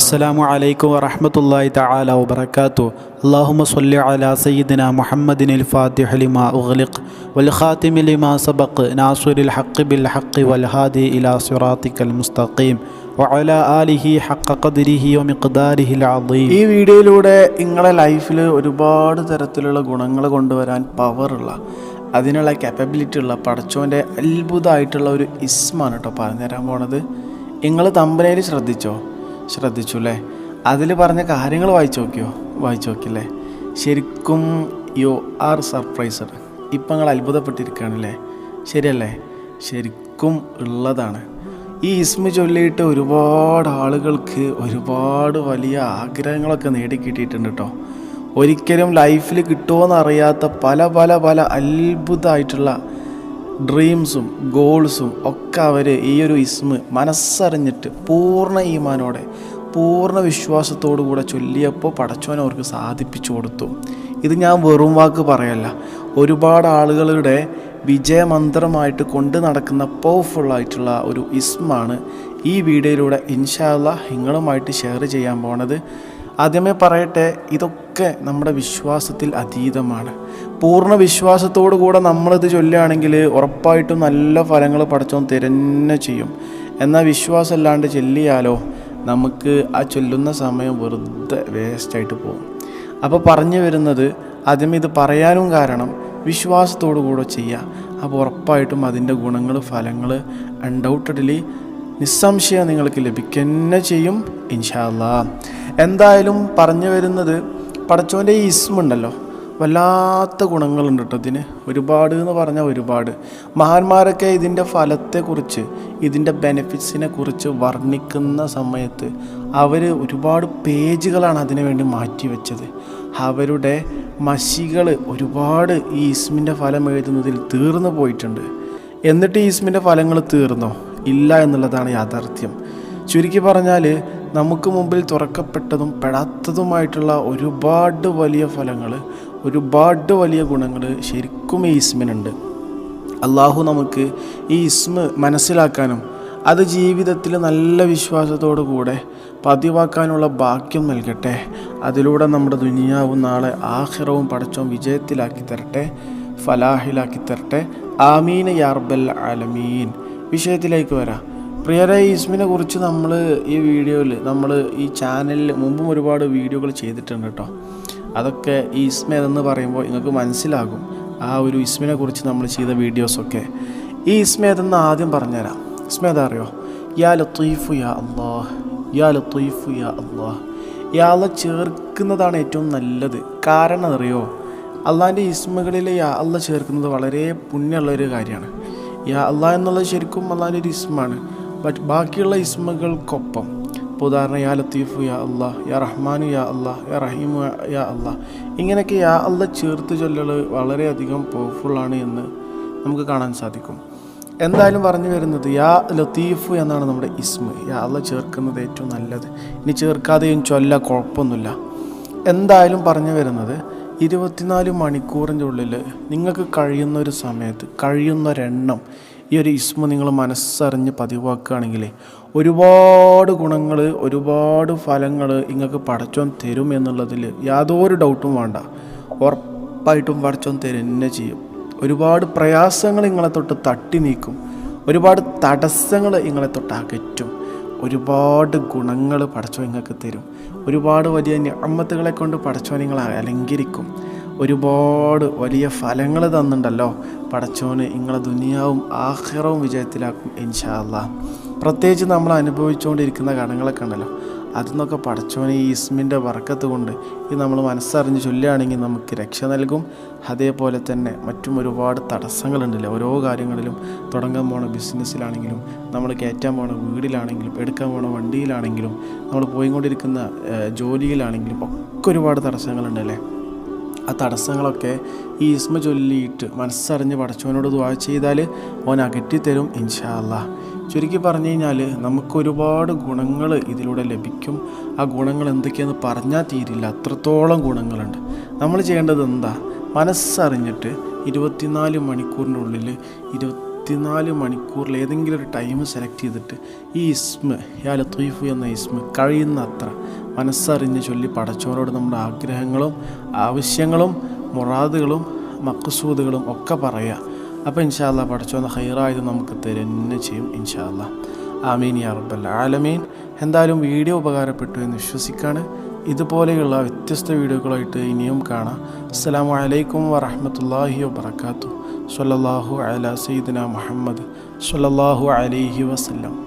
അസ്സാമു അലൈക്കും വറഹമത്തല്ലാഹി തആല വബറകാതു അല്ലാഹുമ്മ സ്വല്ലി അലാ സയ്യിദിന മുഹമ്മദിനിൽ ഫാത്തിഹ ലിമാ ഉഗ്ലിഖ് വൽ ഖാതിമി ലിമാ സബഖ് ബിൽ ഹഖ് വൽ ഹാദി ഇലാ സുറാത്തിക്കൽ മുസ്തഖീം വഅല ആലിഹി ഹഖ ഖദ്രിഹി വമിഖ്ദാരിഹി അലീം ഈ വീഡിയോയിലൂടെ നിങ്ങളുടെ ലൈഫിൽ ഒരുപാട് തരത്തിലുള്ള ഗുണങ്ങൾ കൊണ്ടുവരാൻ പവറുള്ള അതിനുള്ള കാപ്പബിലിറ്റി ഉള്ള പടച്ചോന്റെ അത്ഭുതമായിട്ടുള്ള ഒരു ഇസ്മാണ് കേട്ടോ പറഞ്ഞുതരാൻ പോണത്. നിങ്ങൾ തമ്പനയിൽ ശ്രദ്ധിച്ചോ? ശ്രദ്ധിച്ചു അല്ലേ അതിൽ പറഞ്ഞ കാര്യങ്ങൾ വായിച്ചു നോക്കിയോ? വായിച്ചു നോക്കില്ലേ? ശരിക്കും യു ആർ സർപ്രൈസഡ് ഇപ്പം നിങ്ങൾ അത്ഭുതപ്പെട്ടിരിക്കുകയാണല്ലേ? ശരിയല്ലേ? ശരിക്കും ഉള്ളതാണ്. ഈ ഇസ്മ ചൊല്ലിയിട്ട് ഒരുപാട് ആളുകൾക്ക് ഒരുപാട് വലിയ ആഗ്രഹങ്ങളൊക്കെ നേടിക്കിട്ടിയിട്ടുണ്ട് കേട്ടോ ഒരിക്കലും ലൈഫിൽ കിട്ടുമോയെന്ന് അറിയാത്ത പല പല പല അത്ഭുതമായിട്ടുള്ള ഡ്രീംസും ഗോൾസും ഒക്കെ അവർ ഈ ഒരു ഇസ്മ് മനസ്സറിഞ്ഞിട്ട് പൂർണ ഈമാനോടെ പൂർണ വിശ്വാസത്തോടു കൂടെ ചൊല്ലിയപ്പോൾ പടച്ചോൻ അവർക്ക് സാധിപ്പിച്ചു കൊടുത്തു. ഇത് ഞാൻ വെറും വാക്ക് പറയല്ല. ഒരുപാട് ആളുകളുടെ വിജയമന്ത്രമായിട്ട് കൊണ്ട് നടക്കുന്ന പവർഫുള്ളായിട്ടുള്ള ഒരു ഇസ്മാണ് ഈ വീഡിയോയിലൂടെ ഇൻഷാല്ല നിങ്ങളുമായിട്ട് ഷെയർ ചെയ്യാൻ പോണത്. ആദ്യമേ പറയട്ടെ ഇതൊക്കെ നമ്മുടെ വിശ്വാസത്തിൽ അതീതമാണ്. പൂർണ വിശ്വാസത്തോടു കൂടെ നമ്മളിത് ചൊല്ലുകയാണെങ്കിൽ ഉറപ്പായിട്ടും നല്ല ഫലങ്ങൾ പഠിച്ചോൻ തരുന്നെ ചെയ്യും. എന്നാൽ വിശ്വാസം അല്ലാണ്ട് ചൊല്ലിയാലോ? നമുക്ക് ആ ചൊല്ലുന്ന സമയം വെറുതെ വേസ്റ്റായിട്ട് പോകും. അപ്പോൾ പറഞ്ഞു വരുന്നത് ആദ്യം ഇത് പറയാനും കാരണം വിശ്വാസത്തോടു കൂടെ ചെയ്യുക. അപ്പോൾ ഉറപ്പായിട്ടും അതിന്റെ ഗുണങ്ങൾ ഫലങ്ങൾ അൺഡൗട്ടഡ്ലി നിസ്സംശയം നിങ്ങൾക്ക് ലഭിക്കുക ചെയ്യും ഇൻഷാല്ല എന്തായാലും പറഞ്ഞു വരുന്നത് പടച്ചോന്റെ ഈ ഇസ്മുണ്ടല്ലോ. വല്ലാത്ത ഗുണങ്ങളുണ്ട് കേട്ടോ ഇതിന്. ഒരുപാട് എന്ന് പറഞ്ഞാൽ ഒരുപാട്. മഹാന്മാരൊക്കെ ഇതിന്റെ ഫലത്തെക്കുറിച്ച് ഇതിന്റെ ബെനിഫിറ്റ്സിനെ കുറിച്ച് വർണിക്കുന്ന സമയത്ത് അവർ ഒരുപാട് പേജുകളാണ് അതിനു വേണ്ടി മാറ്റി വെച്ചത്. അവരുടെ മഷികൾ ഒരുപാട് ഈ ഇസ്മിന്റെ ഫലം എഴുതുന്നതിൽ തീർന്നു പോയിട്ടുണ്ട്. എന്നിട്ട് ഈ ഇസ്മിന്റെ ഫലങ്ങൾ തീർന്നോ? ഇല്ല എന്നുള്ളതാണ് യാഥാർത്ഥ്യം. ചുരുക്കി പറഞ്ഞാൽ നമുക്ക് മുമ്പിൽ തുറക്കപ്പെട്ടതും പെടാത്തതുമായിട്ടുള്ള ഒരുപാട് വലിയ ഫലങ്ങൾ ഒരുപാട് വലിയ ഗുണങ്ങൾ ശരിക്കും ഈ ഇസ്മിനുണ്ട്. അള്ളാഹു നമുക്ക് ഈ ഇസ്മ മനസ്സിലാക്കാനും അത് ജീവിതത്തിൽ നല്ല വിശ്വാസത്തോടു കൂടെ പതിവാക്കാനുള്ള ഭാഗ്യം നൽകട്ടെ. അതിലൂടെ നമ്മുടെ ദുനിയാവും നാളെ ആഹിറവും പടച്ചവും വിജയത്തിലാക്കി തരട്ടെ ഫലാഹിലാക്കി തരട്ടെ. ആമീൻ യാർബൽ ആലമീൻ. വിഷയത്തിലേക്ക് വരാം. പ്രിയരെ ഇസ്മിനെ കുറിച്ച് നമ്മൾ ഈ വീഡിയോയിൽ നമ്മൾ ഈ ചാനലിൽ മുമ്പും ഒരുപാട് വീഡിയോകൾ ചെയ്തിട്ടുണ്ട് കേട്ടോ. അതൊക്കെ ഈ ഇസ്മ എന്ന് പറയുമ്പോൾ നിങ്ങൾക്ക് മനസ്സിലാകും. ആ ഒരു ഇസ്മിനെ കുറിച്ച് നമ്മൾ ചെയ്ത വീഡിയോസൊക്കെ. ഈ ഇസ്മ ഏതെന്ന് ആദ്യം പറഞ്ഞുതരാം. ഇസ്മ അറിയോ? യാ ലത്തീഫു യാ അള്ളാഹ് യാ ലത്തീഫു യാ അള്ളാഹ് യാളെ ചേർക്കുന്നതാണ് ഏറ്റവും നല്ലത്. കാരണം അറിയോ? അള്ളാഹിന്റെ ഇസ്മകളിൽ യാ അള്ള ചേർക്കുന്നത് വളരെ പുണ്യമുള്ള ഒരു കാര്യമാണ്. യാ അള്ളാഹ് എന്നുള്ളത് ശരിക്കും അള്ളാഹിന്റെ ഒരു ഇസ്മാണ്. ബട്ട് ബാക്കിയുള്ള ഇസ്മകൾക്കൊപ്പം. ഇപ്പോൾ ഉദാഹരണം യാ ലത്തീഫു യാ അള്ളാഹ് യാ റഹ്മാനു യാ അള്ളാഹ് യാ റഹീമു യാ അള്ളാഹ് ഇങ്ങനെയൊക്കെ യാ അള്ള ചേർത്ത് ചൊല്ലൽ വളരെയധികം പവർഫുള്ളാണ് എന്ന് നമുക്ക് കാണാൻ സാധിക്കും. എന്തായാലും പറഞ്ഞു വരുന്നത് യാ ലത്തീഫ് എന്നാണ് നമ്മുടെ ഇസ്മ. യാ അള്ള ചേർക്കുന്നത് ഏറ്റവും നല്ലത്. ഇനി ചേർക്കാതെയും ചൊല്ല കുഴപ്പമൊന്നുമില്ല. എന്തായാലും പറഞ്ഞു വരുന്നത് ഇരുപത്തിനാല് മണിക്കൂറിന്റെ ഉള്ളിൽ നിങ്ങൾക്ക് കഴിയുന്ന ഒരു സമയത്ത് കഴിയുന്ന കഴിയുന്നൊരെണ്ണം ഈ ഒരു ഇസ്മ നിങ്ങൾ മനസ്സറിഞ്ഞ് പതിവാക്കുകയാണെങ്കിൽ ഒരുപാട് ഗുണങ്ങൾ ഒരുപാട് ഫലങ്ങൾ നിങ്ങൾക്ക് പടച്ചോൻ തരും എന്നുള്ളതിൽ യാതൊരു ഡൗട്ടും വേണ്ട. ഉറപ്പായിട്ടും പടച്ചോൻ തരുന്നെ ചെയ്യും. ഒരുപാട് പ്രയാസങ്ങൾ നിങ്ങളെ തൊട്ട് തട്ടി നീക്കും. ഒരുപാട് തടസ്സങ്ങൾ നിങ്ങളെ തൊട്ട് അകറ്റും. ഒരുപാട് ഗുണങ്ങൾ പഠിച്ചോ നിങ്ങൾക്ക് തരും. ഒരുപാട് വലിയ ഞമ്മത്തുകളെ കൊണ്ട് പടച്ചോൻ നിങ്ങൾ അലങ്കരിക്കും. ഒരുപാട് വലിയ ഫലങ്ങൾ തന്നിട്ടുണ്ടല്ലോ പടച്ചോന് നിങ്ങളെ ദുനിയാവും ആഹ്റവും വിജയത്തിലാക്കും ഇൻഷാല്ല പ്രത്യേകിച്ച് നമ്മൾ അനുഭവിച്ചുകൊണ്ടിരിക്കുന്ന കടങ്ങളൊക്കെ ഉണ്ടല്ലോ. അതിന്നൊക്കെ പടച്ചോനെ ഈ ഇസ്മിന്റെ വർക്കത്ത് കൊണ്ട് ഇത് നമ്മൾ മനസ്സറിഞ്ഞ് ചൊല്ലുകയാണെങ്കിൽ നമുക്ക് രക്ഷ നൽകും. അതേപോലെ തന്നെ മറ്റും ഒരുപാട് തടസ്സങ്ങളുണ്ടല്ലോ? ഓരോ കാര്യങ്ങളിലും തുടങ്ങാൻ പോണ ബിസിനസ്സിലാണെങ്കിലും നമ്മൾ കയറ്റാൻ പോണ വീടിലാണെങ്കിലും എടുക്കാൻ പോണ വണ്ടിയിലാണെങ്കിലും നമ്മൾ പോയിക്കൊണ്ടിരിക്കുന്ന ജോലിയിലാണെങ്കിലും ഒക്കെ ഒരുപാട് തടസ്സങ്ങളുണ്ടല്ലേ? ആ തടസ്സങ്ങളൊക്കെ ഈ ഇസ്മ ചൊല്ലിയിട്ട് മനസ്സറിഞ്ഞ് പടച്ചവനോട് ദ്വാ ചെയ്താൽ ഓൻ അകറ്റിത്തരും ഇൻഷാ അല്ലാ ചുരുക്കി പറഞ്ഞു കഴിഞ്ഞാൽ നമുക്ക് ഒരുപാട് ഗുണങ്ങൾ ഇതിലൂടെ ലഭിക്കും. ആ ഗുണങ്ങൾ എന്തൊക്കെയാണെന്ന് പറഞ്ഞാൽ തീരില്ല. അത്രത്തോളം ഗുണങ്ങളുണ്ട്. നമ്മൾ ചെയ്യേണ്ടത് എന്താ? മനസ്സറിഞ്ഞിട്ട് ഇരുപത്തിനാല് മണിക്കൂറിന്റെ ഉള്ളിൽ ഇരുപത്തി ഇരുപത്തിനാല് മണിക്കൂറിൽ ഏതെങ്കിലും ഒരു ടൈം സെലക്ട് ചെയ്തിട്ട് ഈ ഇസ്മ യാ ലത്തീഫു എന്ന ഇസ്മ കഴിയുന്ന അത്ര മനസ്സറിഞ്ഞ് ചൊല്ലി പടച്ചവരോട് നമ്മുടെ ആഗ്രഹങ്ങളും ആവശ്യങ്ങളും മുറാദുകളും മക്കസൂദുകളും ഒക്കെ പറയുക. അപ്പോൾ ഇൻഷാല്ല പടച്ചോന്ന ഹൈറായത് നമുക്ക് തരുന്നെ ചെയ്യും ഇൻഷാല്ല ആമീൻ യാ റബ്ബൽ ആലമീൻ. എന്തായാലും വീഡിയോ ഉപകാരപ്പെട്ടു എന്ന് വിശ്വസിക്കാണ്. ഇതുപോലെയുള്ള വ്യത്യസ്ത വീഡിയോകളായിട്ട് ഇനിയും കാണാം. അസ്സലാമു അലൈക്കും വറഹമത്തല്ലാഹി വാത്തു സല്ലാഹു അല സീദന മുഹമ്മദ് സല്ലാഹു അലൈഹി വസല്ലം.